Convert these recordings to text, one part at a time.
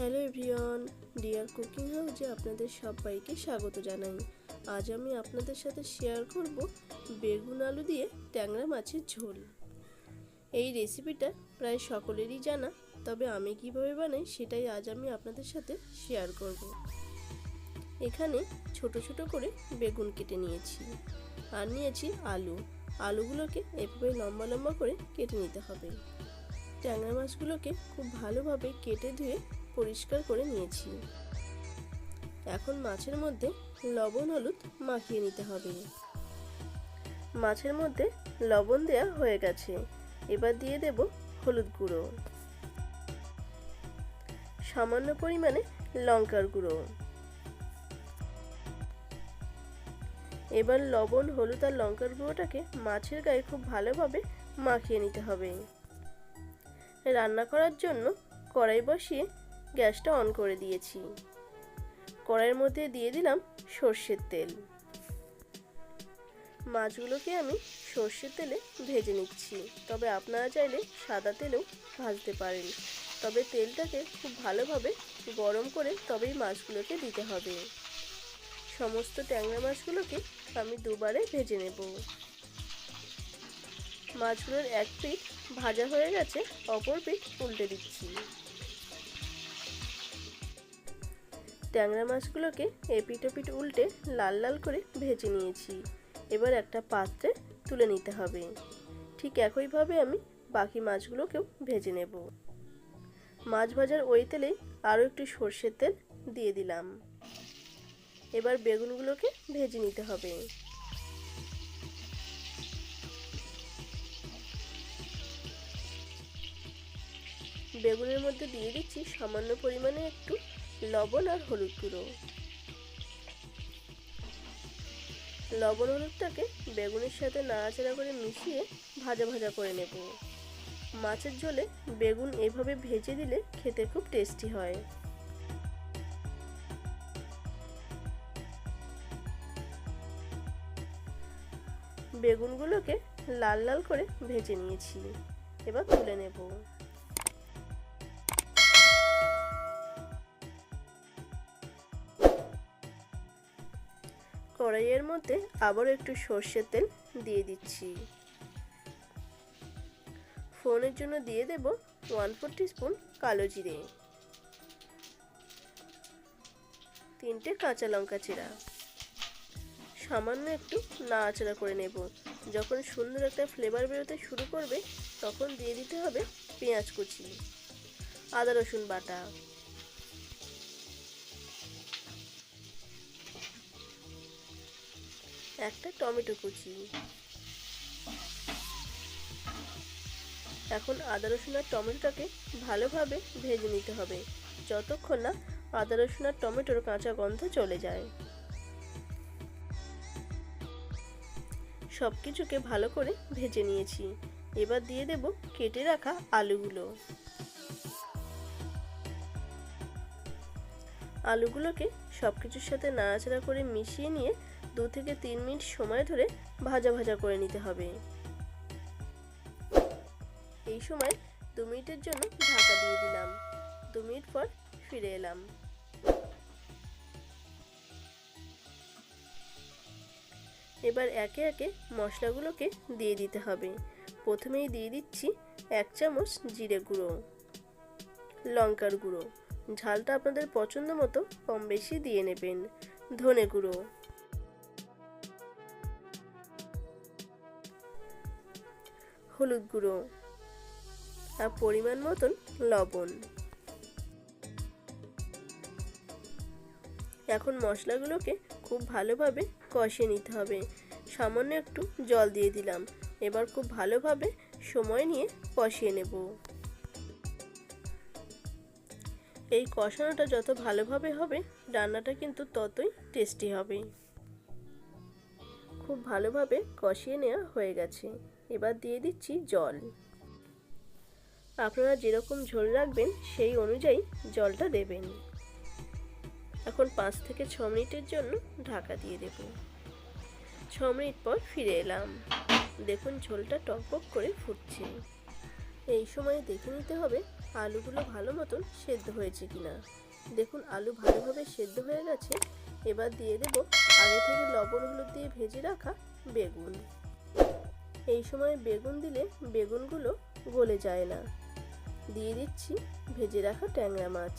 Hello everyone, deer cooking হাউজে আপনাদের সবাইকে স্বাগত জানাই। আজ আমি আপনাদের সাথে শেয়ার করব বেগুন আলু দিয়ে ট্যাংরা মাছের ঝোল। এই রেসিপিটা প্রায় সকলেরই জানা, তবে আমি কীভাবে বানাই সেটাই আজ আমি আপনাদের সাথে শেয়ার করব। এখানে ছোট ছোট করে বেগুন কেটে নিয়েছি আর নিয়েছি আলু। আলুগুলোকে এভাবে লম্বা লম্বা করে কেটে নিতে হবে। ট্যাংরা মাছগুলোকে খুব ভালোভাবে কেটে ধুয়ে পরিষ্কার করে নিয়েছি। এখন মাছের মধ্যে লবণ, হলুদ মাখিয়ে নিতে হবে। মাছের মধ্যে লবণ দেয়া হয়ে গেছে। এবার দিয়ে দেব হলুদ গুঁড়ো। সামান্য পরিমাণে লঙ্কার গুঁড়ো। এবার লবণ, হলুদ আর লঙ্কার গুঁড়োটাকে মাছের গায়ে খুব ভালোভাবে মাখিয়ে নিতে হবে। রান্না করার জন্য কড়াই বসিয়ে গ্যাসটা অন করে দিয়েছি। কড়াইয়ের মধ্যে দিয়ে দিলাম সর্ষের তেল। মাছগুলোকে আমি সর্ষের তেলে ভেজে নিচ্ছি। তবে আপনারা চাইলে সাদা তেলেও ভাজতে পারেন। তবে তেলটাকে খুব ভালোভাবে গরম করে তবেই মাছগুলোকে দিতে হবে। সমস্ত ট্যাংরা মাছগুলোকে আমি দুবারে ভেজে নেব। মাছগুলোর এক পিঠ ভাজা হয়ে গেছে, অপর পিঠ উল্টে দিচ্ছি। ট্যাংরা মাছগুলোকে এপিট ওপিট উল্টে লাল লাল করে ভেজে নিয়েছি। এবার একটা পাত্রে তুলে নিতে হবে। ঠিক একইভাবে আমি বাকি মাছগুলোকেও ভেজে নেব। মাছ ভাজার ওই তেলেই আরও একটু সর্ষের তেল দিয়ে দিলাম। এবার বেগুনগুলোকে ভেজে নিতে হবে। বেগুনের মধ্যে দিয়ে দিচ্ছি সামান্য পরিমাণে একটু লবণ আর হলুদ গুঁড়ো। লবণ হলুদটাকে বেগুনের সাথে নাড়াচাড়া করে মিশিয়ে ভাজা ভাজা করে নেব। মাছের ঝোলে বেগুন এভাবে ভেজে দিলে খেতে খুব টেস্টি হয়। বেগুনগুলোকে লাল লাল করে ভেজে নিয়েছি। এবার তুলে নেব। কড়াইয়ের মধ্যে আবার একটু সর্ষের তেল দিয়ে দিচ্ছি। ফোনের জন্য দিয়ে দেব ওয়ান ফোর স্পুন কালো জিরে। তিনটে কাঁচা লঙ্কা চিরা। সামান্য একটু নাড়াচাড়া করে নেব। যখন সুন্দর একটা ফ্লেভার বেরোতে শুরু করবে, তখন দিয়ে দিতে হবে পেঁয়াজ কুচি, আদা রসুন বাটা। একটা টমেটো কুচি। এখন আদা, রসুন আর টমেটোটাকে ভালোভাবে ভেজে নিতে হবে, যতক্ষণ না আদা, রসুন আর টমেটোর কাঁচা গন্ধ চলে যায়। সব কিছুকে ভালো করে ভেজে নিয়েছি। এবার দিয়ে দেব কেটে রাখা আলুগুলো। আলুগুলোকে সব কিছুর সাথে নাড়াচাড়া করে মিশিয়ে নিয়ে দু থেকে তিন মিনিট সময় ধরে ভাজা ভাজা করে নিতে হবে। এই সময় দু মিনিটের জন্য ঢাকা দিয়ে দিলাম। দু মিনিট পর ফিরে এলাম। এবার একে একে মশলাগুলোকে দিয়ে দিতে হবে। প্রথমেই দিয়ে দিচ্ছি এক চামচ জিরে গুঁড়ো, লঙ্কার গুঁড়ো। ঝালটা আপনাদের পছন্দ মতো কম বেশি দিয়ে নেবেন। ধনে গুঁড়ো হলুদ গুঁড়ো আর পরিমাণ মতন লবণ। এখন মশলাগুলোকে খুব ভালোভাবে কষিয়ে নিতে হবে। সামান্য একটু জল দিয়ে দিলাম। এবার খুব ভালোভাবে সময় নিয়ে কষিয়ে নেব। এই কষানোটা যত ভালোভাবে হবে, রান্নাটা কিন্তু ততই টেস্টি হবে। খুব ভালোভাবে কষিয়ে নেওয়া হয়ে গেছে। এবার দিয়ে দিচ্ছি জল। আপনারা যেরকম ঝোল রাখবেন, সেই অনুযায়ী জলটা দেবেন। এখন পাঁচ থেকে ছ মিনিটের জন্য ঢাকা দিয়ে দেব। ছ মিনিট পর ফিরে এলাম। দেখুন, ঝোলটা টকবক করে ফুটছে। এই সময় দেখে নিতে হবে, আলুগুলো ভালো মতন সেদ্ধ হয়েছে কিনা। দেখুন, আলু ভালোভাবে সেদ্ধ হয়ে গেছে। এবার দিয়ে দেব আগে থেকে লবণ হলুদ দিয়ে ভেজে রাখা বেগুন। এই সময় বেগুন দিলে বেগুনগুলো গলে যায় না। দিয়ে দিচ্ছি ভেজে রাখা ট্যাংরা মাছ।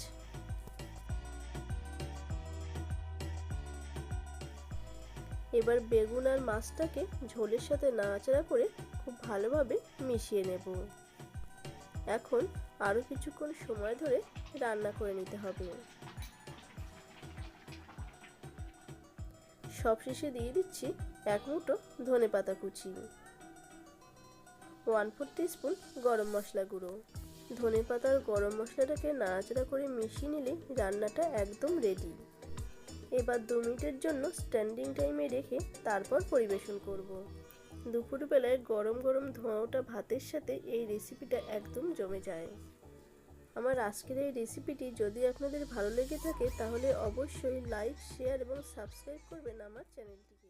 এবার বেগুন আর মাছটাকে ঝোলের সাথে নাড়াচাড়া করে খুব ভালোভাবে মিশিয়ে নেব। এখন আরও কিছুক্ষণ সময় ধরে রান্না করে নিতে হবে। সবশেষে দিয়ে দিচ্ছি এক মুঠো ধনে পাতা কুচি। ওয়ান ফোর স্পুন গরম মশলা গুঁড়ো। ধনে পাতার গরম মশলাটাকে নাড়াচাড়া করে মিশিয়ে নিলে রান্নাটা একদম রেডি এবার দু মিনিটের জন্য স্ট্যান্ডিং টাইমে রেখে তারপর পরিবেশন করব। দুপুরবেলায় গরম গরম ধোঁয়াটা ভাতের সাথে এই রেসিপিটা একদম জমে যায়। আমার আজকের এই রেসিপিটি যদি আপনাদের ভালো লেগে থাকে তাহলে অবশ্যই লাইক শেয়ার এবং সাবস্ক্রাইব করবেন আমার চ্যানেলটি